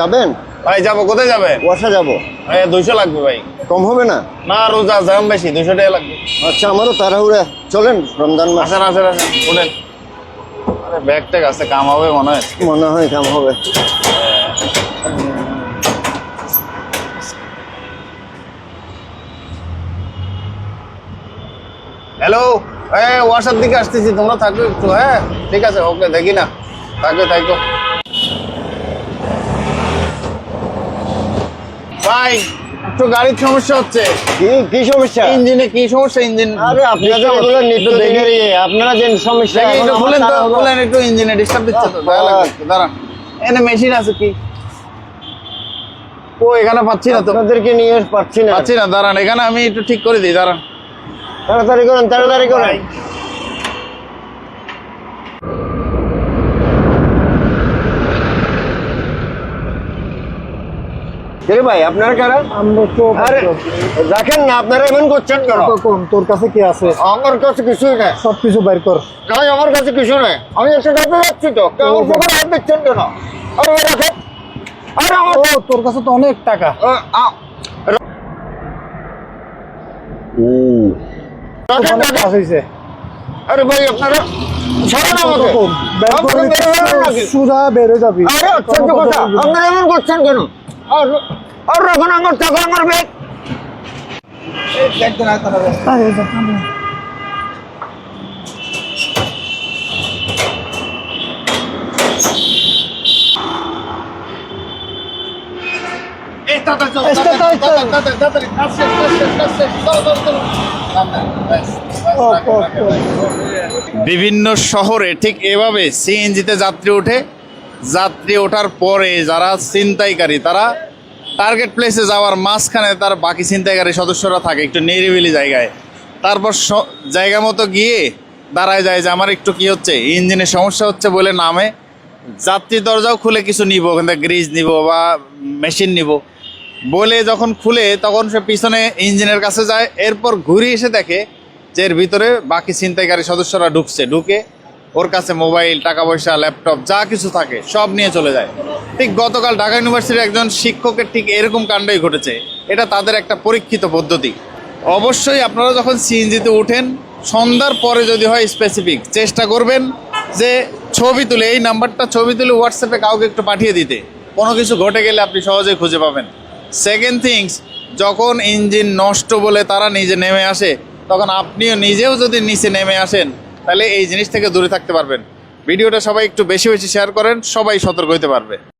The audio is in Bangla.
যাবেন? ভাই যাব। কোথায় যাবেন? ওয়াসা যাব। ভাই দুইশো লাগবে ভাই। কম হবে না? না রোজা দাম বেশি দুইশো টাকা লাগবে। আচ্ছা আমারও তাড়াহুড়া। চলেন রমজান মাস। আসেন আসেন আসেন উঠেন। আরে ব্যাগ ট্যাগ আছে কাম হবে মনে হয়। মনে হয় কাম হবে। হ্যালো হ্যাঁ ওয়াসার দিকে আসতেছি তোমরা থাকো একটু হ্যাঁ? ঠিক আছে ওকে দেখি না। থাকো থাকো। ভাই একটু গাড়ির সমস্যা হচ্ছে। কি কি সমস্যা? ইঞ্জিনে কি সমস্যা? ইঞ্জিন আরে আপনি তো এগুলো নিত্য ইয়ে, আপনারা যে সমস্যা দেখি একটু আমার তো। খুলেন একটু ইঞ্জিনে ডিস্টার্ব দিচ্ছে তো দাঁড়ান। এখানে মেশিন আছে কি? ও এখানে পাচ্ছি না তো। আপনাদেরকে নিয়ে পাচ্ছি না। পাচ্ছি না দাঁড়ান এখানে আমি একটু ঠিক করে দিই দাঁড়ান। তাড়াতাড়ি করেন তাড়াতাড়ি করেন। কে ভাই আপনারা কারা? আরে রাখেন না আপনারা এমন করছেন কেন? কোন তোর কাছে কি আছে? আমার কাছে কিছুই না সব কিছু বাইর কর। ভাই আমার কাছে কিছু নেই। আমি একটা ডাক্তার যাচ্ছি তো আমার পকেটে হাত দিচ্ছেন কেন? আরে রাখেন। আরে ও তোর কাছে তো অনেক টাকা। আ, আ, রাখেন, অনেক রাখেন। কাজ হয়েছে আরে ভাই আপনারা ছাড়েন আমাকে। কম বের করে আপনারা বের হবেন নাকি? সুজা বেরো যাবি। আরে কথা আপনারা এমন করছেন কেন? রাখুন। বিভিন্ন শহরে ঠিক এভাবে সিএনজিতে যাত্রী ওঠে। যাত্রী ওঠার পরে যারা ছিনতাইকারী, তারা টার্গেট প্লেসে যাওয়ার মাঝখানে তার বাকি ছিনতাইকারী সদস্যরা থাকে একটু নিরিবিলি জায়গায়। তারপর জায়গা মতো গিয়ে দাঁড়ায় যায় যে আমার একটু কি হচ্ছে, ইঞ্জিনের সমস্যা হচ্ছে বলে নামে। যাত্রী দরজাও খুলে কিছু নিব কিন্তু গ্রিজ নিব বা মেশিন নিব। বলে যখন খুলে তখন সে পিছনে ইঞ্জিনের কাছে যায়, এরপর ঘুরে এসে দেখে যে এর ভিতরে বাকি ছিনতাইকারী সদস্যরা ঢুকছে। ঢুকে ওর কাছে মোবাইল টাকা পয়সা ল্যাপটপ, যা কিছু থাকে, সব নিয়ে চলে যায়। ঠিক গতকাল ঢাকা ইউনিভার্সিটির একজন শিক্ষকের ঠিক এরকম কাণ্ডই ঘটেছে। এটা তাদের একটা পরীক্ষিত পদ্ধতি। অবশ্যই আপনারা যখন সিএনজিতে উঠেন, সন্ধ্যার পরে যদি হয় স্পেসিফিক চেষ্টা করবেন যে ছবি তুলে, এই নাম্বারটা ছবি তুলে হোয়াটসঅ্যাপে কাউকে একটু পাঠিয়ে দিতে। কোনো কিছু ঘটে গেলে আপনি সহজেই খুঁজে পাবেন। সেকেন্ড থিংস যখন ইঞ্জিন নষ্ট বলে তারা নিজে নেমে আসে, তখন আপনিও নিজেও যদি নিচে নেমে আসেন তাহলে এই জিনিস থেকে দূরে থাকতে পারবেন। ভিডিওটা সবাই একটু বেশি বেশি শেয়ার করেন, সবাই সতর্ক হতে পারবে।